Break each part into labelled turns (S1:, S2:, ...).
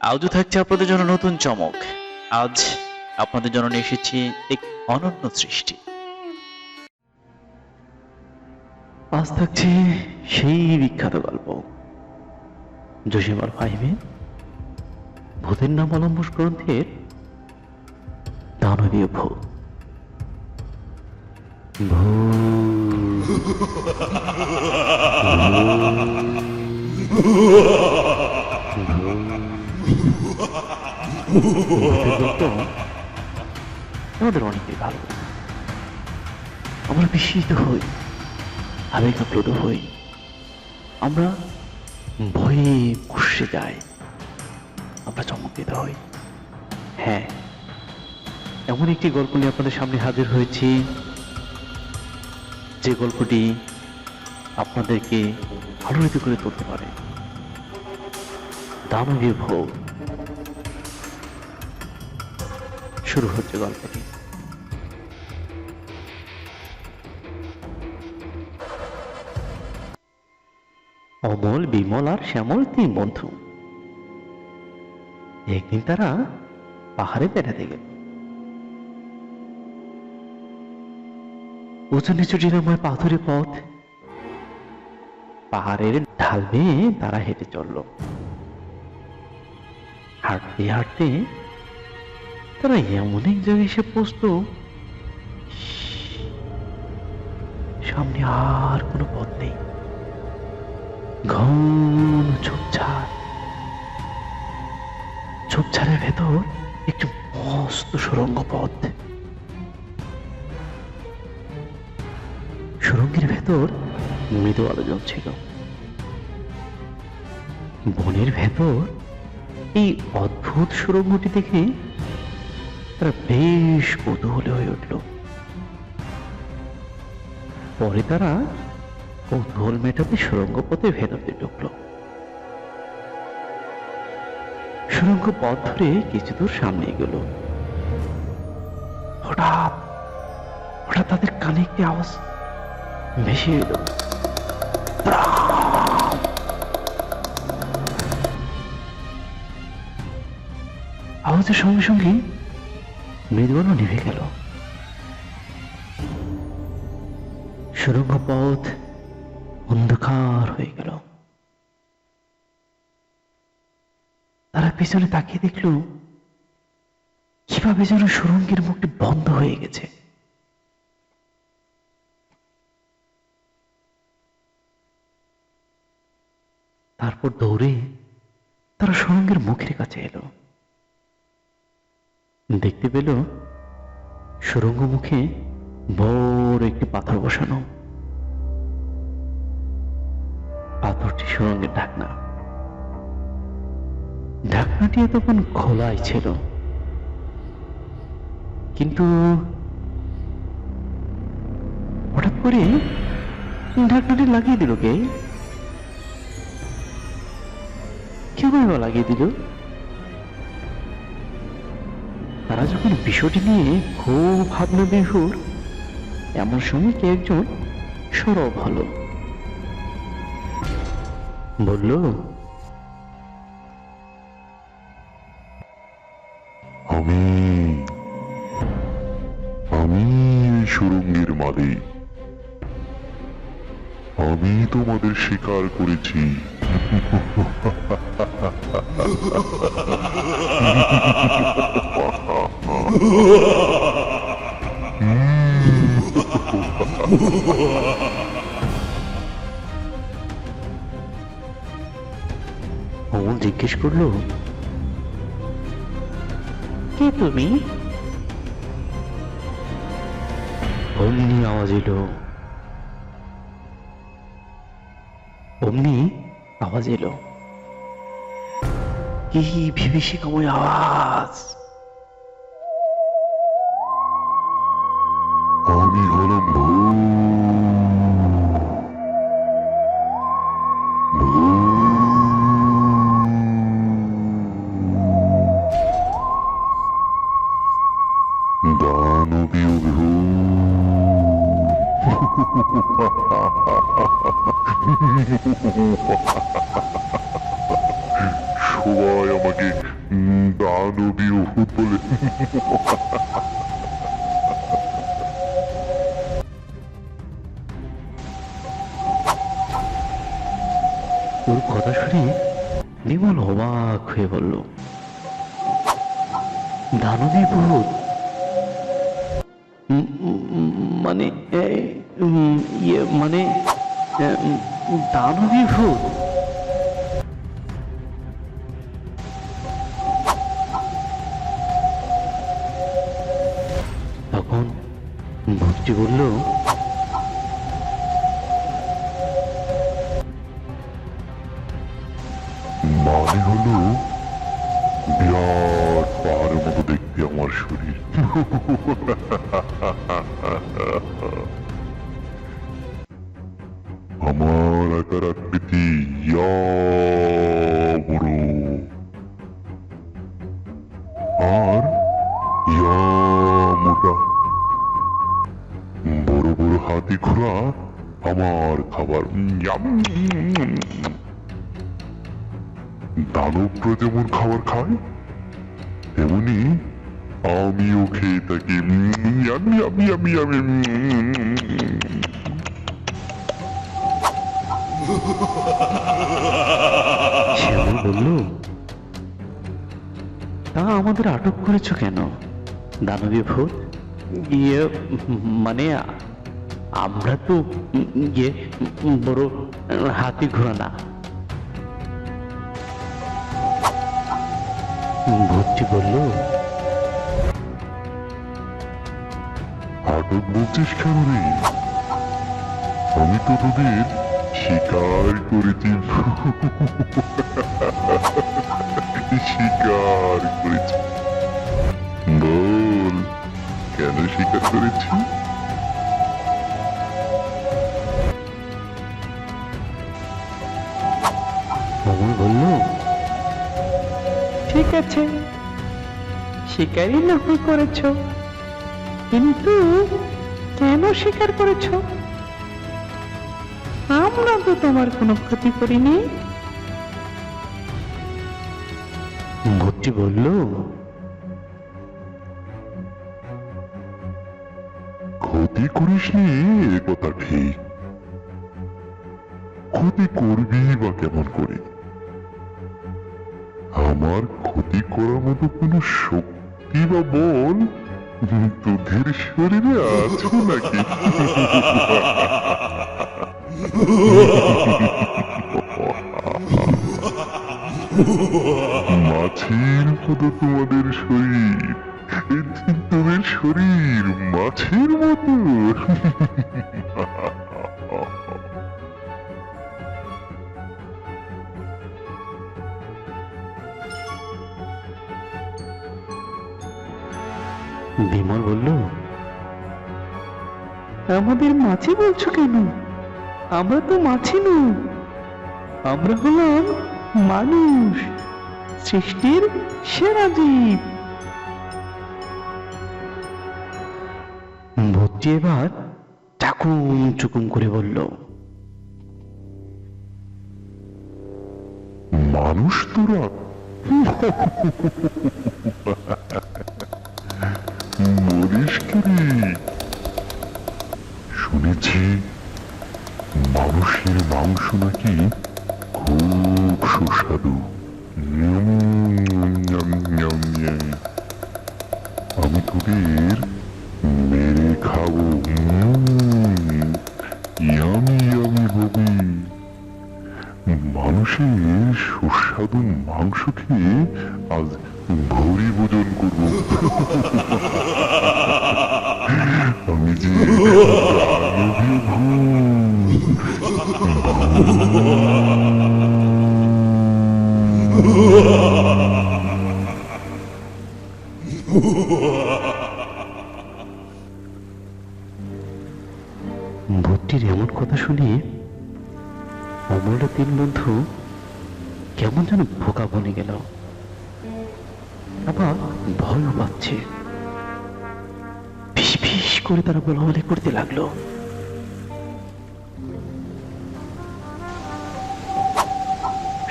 S1: আজও থাকছে আপনাদের জন্য নতুন চমক। আজ আপনাদের জন্য নিয়ে এসেছি এক অনন্য সৃষ্টি। আজ থাকছে সেই বিখ্যাত গল্প। জসিমার ফাইভে ভূতের নাম অলম্বস গ্রন্থের দানবীয় ভূত। ভূত। আমাদের অনেকেই ভালো। আমরা বিস্মিত হই আবেগ আপ্লুত হই। আমরা ভয়ে কুষে যাই। আমরা চমকিত হই। হ্যাঁ এমন একটি গল্প নিয়ে আপনাদের সামনে হাজির হয়েছি। যে গল্পটি আপনাদেরকে আলোড়িত করে তুলতে পারে। দানবীয় ভোগ। শুরু হচ্ছে গল্পটি। অমল, বিমল আর শ্যামল তিন বন্ধু। একদিন তারা পাহাড়ে বেড়াতে গেল। উঁচু নিচু ডিনাময় পাথুরে পথ। পাহাড়ের ঢাল বেয়ে তারা হেঁটে চলল। হাঁটতে হাঁটতে তারা এমন এক জায়গায় এসে পৌঁছতো সামনে আর কোনো পথ নেই। ঘন ঝোপঝাড়। ঝোপঝাড়ের ভেতর একটি মস্ত সুরঙ্গ পথ। সুরঙ্গের ভেতর মৃদু আলো জ্বলছিল। বনের ভেতর এই অদ্ভুত সুরঙ্গটি দেখে তারা বেশ কৌতূহলী হয়ে উঠল। পরে তারা কৌতূহল মেটাতে সুরঙ্গ পথে ভেতরে ঢুকল। সুরঙ্গ পথ ধরে কিছু দূর সামনে গেল হঠাৎ হঠাৎ তাদের কানে একটি আওয়াজ ভেসে এলো। আওয়াজের সঙ্গে সঙ্গে মৃদুয়ানো নিভে গেল। সুরঙ্গ পথ অন্ধকার হয়ে গেল। তারা পিছনে তাকিয়ে দেখল, কীভাবে যেন সুরঙ্গের মুখটি বন্ধ হয়ে গেছে। তারপর দৌড়ে তারা সুরঙ্গের মুখের কাছে এলো। দেখতে পেল সুরঙ্গ মুখে বড় একটি পাথর বসানো। পাথরটি সুরঙ্গের ঢাকনা। ঢাকনাটি তখন খোলাই ছিল। কিন্তু হঠাৎ করে ঢাকনাটি লাগিয়ে দিল কে? বা লাগিয়ে দিল? তারা যখন বিষয়টি নিয়ে খুব ভাবনা বিহুর, এমন সময় কে একজন সরব হলো। বলল
S2: আমি আমি সুরঙ্গের মালিক। আমি তোমাদের শিকার করেছি।
S1: অমল জিজ্ঞেস করল কে তুমি? অমনি আওয়াজ এলো। অমনি আওয়াজ এলো। কি বিভীষিকাময় আওয়াজ।
S2: আমি হলাম সবাই আমাকে দানবীয় ভূত বলে
S1: ওর কথা শুনে বিমল অবাক হয়ে বলল, দানবী ভূত মানে ইয়ে মানে দানবী ভূত? তখন ভূতটি বলল
S2: দানবরা যেমন খাবার খায়, তেমনি আমিও খেয়ে থাকি। ইয়ামি ইয়ামি
S1: শ্যামল বলল, তা আমাদের আটক করেছ কেন? দানবী ভূত? ইয়ে মানে আমরা তো ইয়ে বড় হাতি ঘোড়া না। ভূতটি বলল
S2: আটক বলছিস কেন রে? আমি তো তোদের শিকার করেছি। শিকার করেছি। বল কেন শিকার করেছি?
S1: অমর বলল ঠিক আছে। শিকারই না হয় করেছ। কিন্তু কেন স্বীকার করেছ? আমরা তো তোমার কোনো ক্ষতি করিনি। ভূতটি বলল,
S2: ক্ষতি করিসনি এ কথা ঠিক ক্ষতি করবি বা কেমন করে? আমার ক্ষতি করার মতো কোনো শক্তি বা বল তোদের শরীরে আছে নাকি? মাছের মতো তোমাদের শরীর। তোদের শরীর মাছের মতো।
S1: বিমল বলল আমাদের মাছি বলছো কেন? আমরা তো মাছি নই। আমরা হলাম মানুষ সৃষ্টির সেরা জীব। ভর্তি এবার চাকুম চুকুম করে বলল
S2: মানুষ তোরা? মানুষের মাংস নাকি খুব সুস্বাদু. আমি তোদের মেরে খাব। হবে মানুষের সুস্বাদু মাংস খেয়ে আজ ভরি ভোজন করব। আমি যে
S1: ভূতটির এমন কথা শুনে অমলের তিন বন্ধু কেমন যেন বোকা বনে গেল। আবার ভয়ও পাচ্ছে। ফিস ফিস করে তারা বলাবলি করতে লাগল।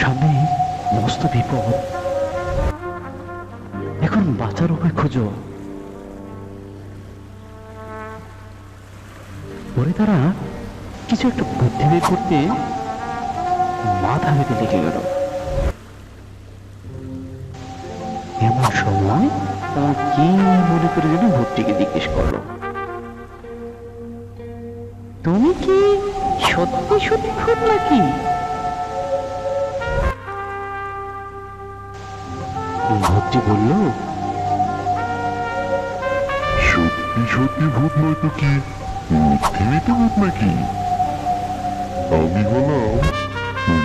S1: সামনে মস্ত বিপদ। এখন বাঁচার উপায় খুঁজো। পরে তারা কিছু একটা বুদ্ধি বের করতে মাথা বেঁধে লেগে গেল। এমন সময় তারা কি মনে করে যেন ভূতটিকে জিজ্ঞেস করল। তুমি কি সত্যি সত্যি ভূত নাকি? ভূতটি বলল,
S2: সত্যি সত্যি ভূত নয় তো কি? ভূত নাকি? আমি হলাম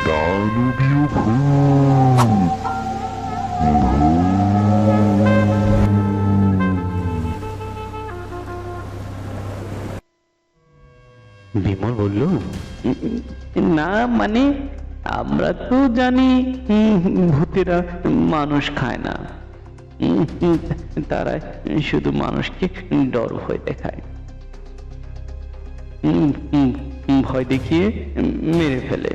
S2: দানবীয় ভূত
S1: বিমল বলল না মানে আমরা তো জানি উম, ভূতেরা মানুষ খায় না। উম, তারা শুধু মানুষকে ডর হয়ে দেখায়। ভয় দেখিয়ে মেরে ফেলে।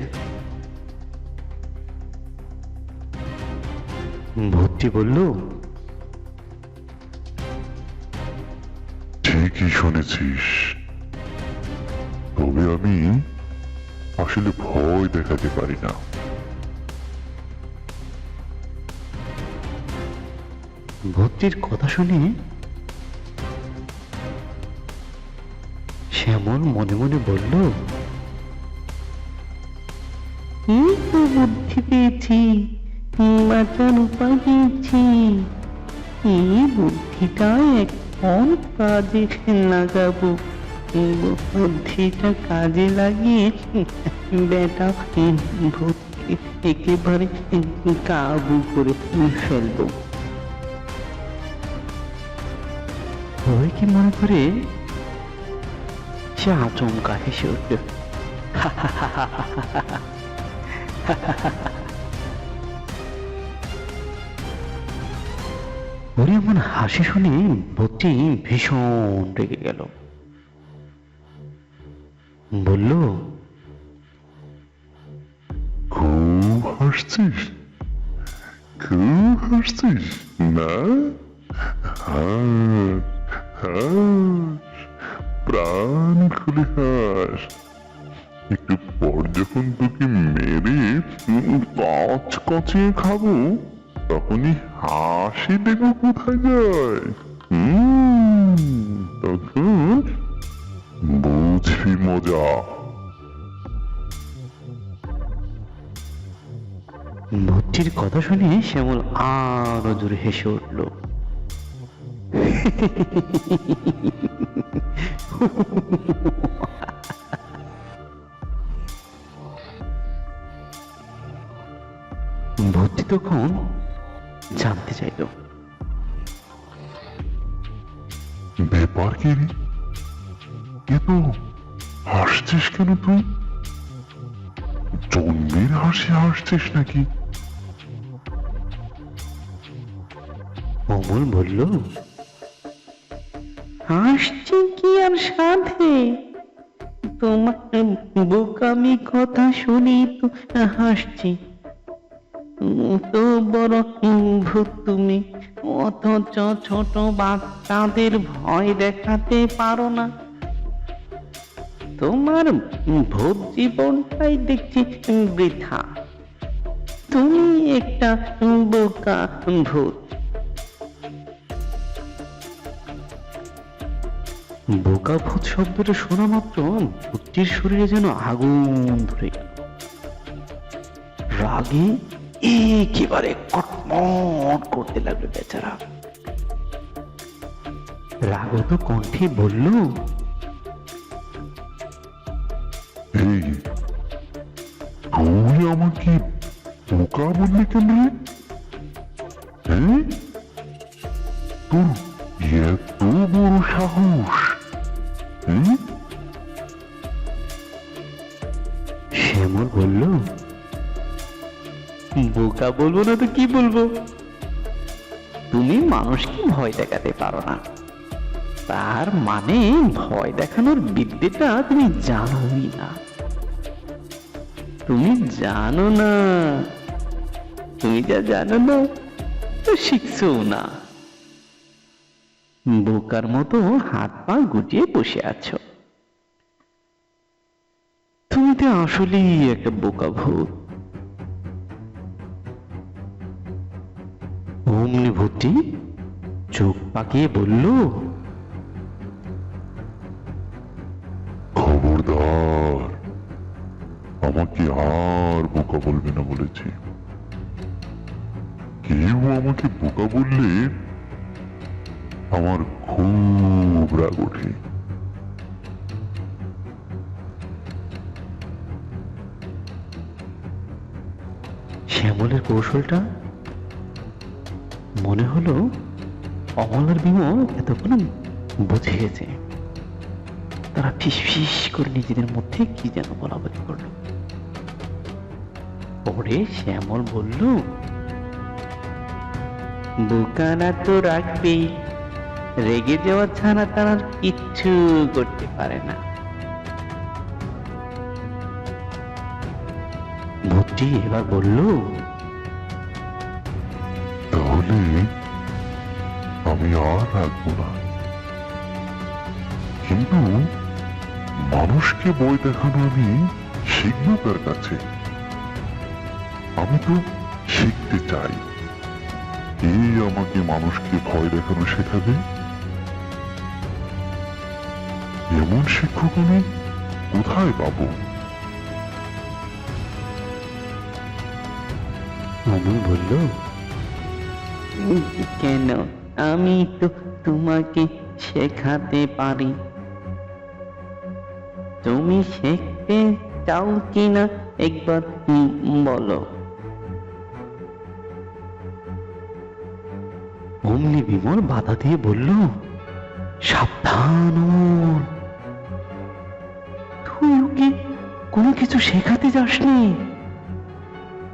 S1: ভূতটি বলল
S2: ঠিকই শুনেছিস। তবে আমি আসলে ভয় দেখাতে পারি না।
S1: ভূতটির কথা শুনে শ্যামল মনে মনে বলল এই তো বুদ্ধি পেয়েছি বাঁচার উপায় পেয়েছি। এই বুদ্ধিটা এখন কাজে লাগাবো। বুদ্ধিটা কাজে লাগিয়ে বেটা ভূতকে একেবারে কাবু করে ফেলব। মনে করে সে আচমকা হেসে উঠল ওরে এমন হাসি শুনে ভূতটি ভীষণ রেগে গেল বলল
S2: হাসছিস খুব হাসছিস না হাস হাস প্রাণ খুলে হাস। একটু পর যখন তোকে মেরে কচ কচিয়ে খাব, তখনই হাসি দেখো কোথায় যায়। তখন মজা।
S1: ভূতটির কথা শুনে শ্যামল আরও জোরে হেসে উঠল। ভূতটি তখন জানতে চাইল।
S2: ব্যাপার কি রে? এ তো হাসছিস কেন তুই? জন্মের হাসি হাসছিস নাকি?
S1: অমল বলল হাসছি কি আর সাধে? তোমার বোকামি কথা শুনি তো হাসছি। তো বড় ভূত তুমি। অথচ ছোট বাচ্চাদের ভয় দেখাতে পারো না। তোমার ভূত জীবনটাই দেখছি বৃথা। তুমি একটা বোকা ভূত। বোকা ভূত শব্দটা শোনা মাত্র, ভূতটির শরীরে যেন আগুন ধরে গেল। রাগে একেবারে কটমট করতে লাগল বেচারা। রাগত কণ্ঠে বলল
S2: তুই আমাকে বোকা বললি কেন রে? হ্যাঁ? তোর এত বড় সাহস।
S1: শ্যামল বলল, বোকা বলব না তো কি বলব? তুমি মানুষকে ভয় দেখাতে পারো না। তার মানে ভয় দেখানোর বিদ্যেটা তুমি জানোই না। তুমি জানো না। তুমি যা জানো না, তো শিখছো না। বোকার মতো হাত পা গুটিয়ে বসে আছো। তুমি তো আসলেই একটা বোকা ভূত। অমনি ভূতটি চোখ পাকিয়ে বলল,
S2: খবরদার, আমাকে আর বোকা বলবে না বলেছি। কেউ আমাকে বোকা বললে আমার খুব রাগ ওঠে।
S1: শ্যামলের কৌশলটা মনে হলো অমলার বিমল এতক্ষণ বুঝে গেছে তারা ফিস ফিস করে নিজেদের মধ্যে কি যেন বলা বলি করল। পরে শ্যামল বলল বোকারা তো রাখবেই। রেগে যাওয়া ছাড়া তারা কিচ্ছু করতে পারে না। ভূতটি এবার বলল,
S2: তাহলে আমি আর রাখব না। কিন্তু মানুষকে বই দেখানো আমি শিখব তার কাছে। আমি তো শিখতে চাই। এই আমাকে মানুষকে ভয় দেখানো শেখাবে? এমন শিক্ষক আমি কোথায় পাবো?
S1: অমল বলল কেন? আমি তো তোমাকে শেখাতে পারি। তুমি শিখতে চাও কিনা একবার বলো। অমনি বিমল বাধা দিয়ে বলল সাবধান। তুই কোনো কিছু শেখাতে যাসনি?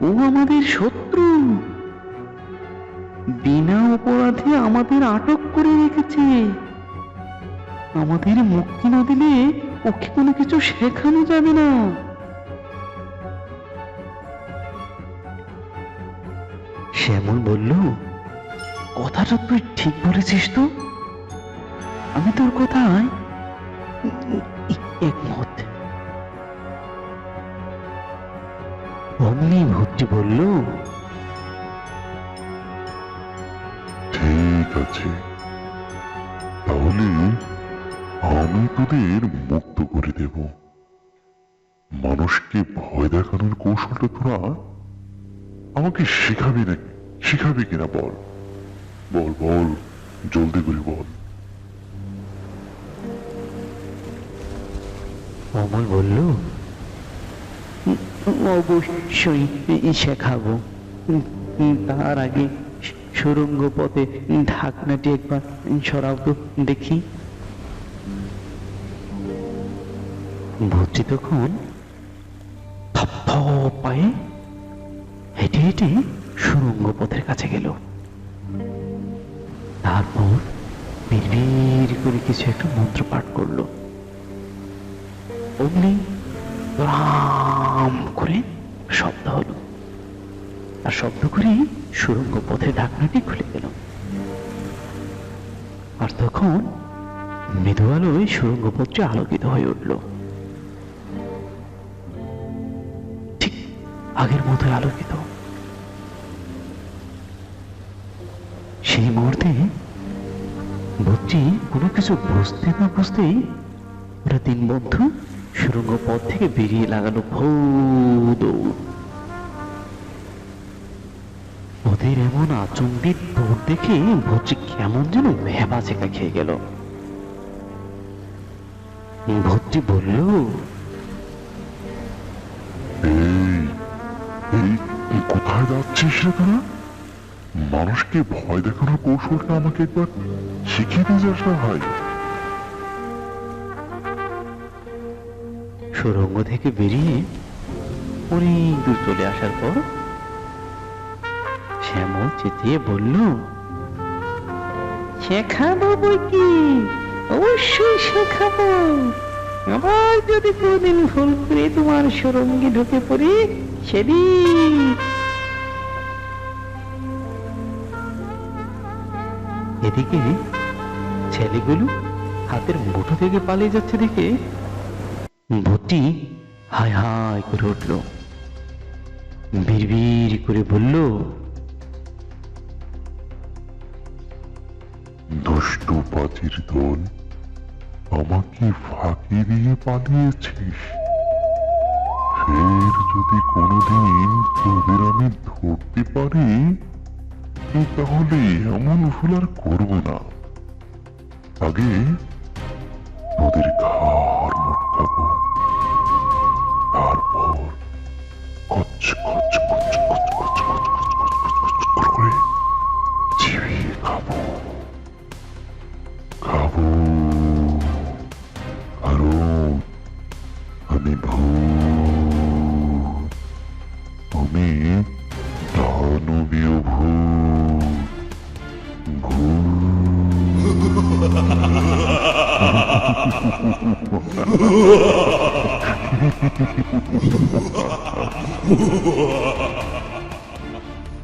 S1: ও আমাদের শত্রু। বিনা অপরাধে আমাদের আটক করে রেখেছে। আমাদের মুক্তি না দিলে ওকে কোনো কিছু শেখানো যাবে না। শ্যামল বলল, কথাটা তুই ঠিক বলেছিস তো? আমি তোর কথায় একমত। অমনি ভর্তি বলল
S2: ঠিক আছে। তাহলে আমি তোদের মুক্ত করে দেব। মানুষকে ভয় দেখানোর কৌশলটা তোরা আমাকে শিখাবি না শিখাবি কিনা বল? বল বল জলদি করে বল।
S1: অমল বলল অবশ্যই শেখাবো। তার আগে সুরঙ্গ পথে ঢাকনাটি একবার সরাও দেখি। ভর্তি তখন? পায়ে হেঁটে হেঁটে সুরঙ্গ পথের কাছে গেল। তারপর বিড় করে কিছু একটা মন্ত্র পাঠ করল। অমনি রাম করে শব্দ হলো। আর শব্দ করে সুরঙ্গ পথে ঢাকনাটি খুলে গেল। আর তখন মৃদু আলোয় সুরঙ্গ পথটি আলোকিত হয়ে উঠল। ঠিক আগের মতো আলোকিত। সেই মুহূর্তে ভূতটি কোনো কিছু বুঝতে না বুঝতেই ওরা তিন বন্ধু সুরঙ্গ পথ থেকে বেরিয়ে দৌড় ওদের এমন আচম্বিত দৌড় দেখে ভর্তি কেমন যেন ভেবা চেকা খেয়ে গেল। ভর্তি বলল
S2: কোথায় যাচ্ছিস রে মানুষকে ভয় দেখানোর কৌশলটা আমাকে একবার শিখিয়ে দিয়ে যাস না ভাই।
S1: সুরঙ্গ থেকে বেরিয়ে অনেক দূর চলে আসার পর শ্যামল চেঁচিয়ে বলল, শেখাবো বই কি অবশ্যই শেখাবো। আবার যদি কোনদিন ভুল করে তোমার সুরঙ্গে ঢুকে পড়ি, সেদিন এদিকে ছেলেগুলো হাতের মুঠো থেকে পালিয়ে যাচ্ছে দেখে ভূতটি হায় হায় করে উঠল। বিড়বিড় করে বলল,
S2: দুষ্টু পাজির দল আমাকে ফাঁকি দিয়ে পালিয়েছিস। ফের যদি কোনোদিন তোদের আমি ধরতে পারি তাহলে এমন ভুল আর করব না। আগে তোদের ঘাড় Chico, Chico. ¡Uah!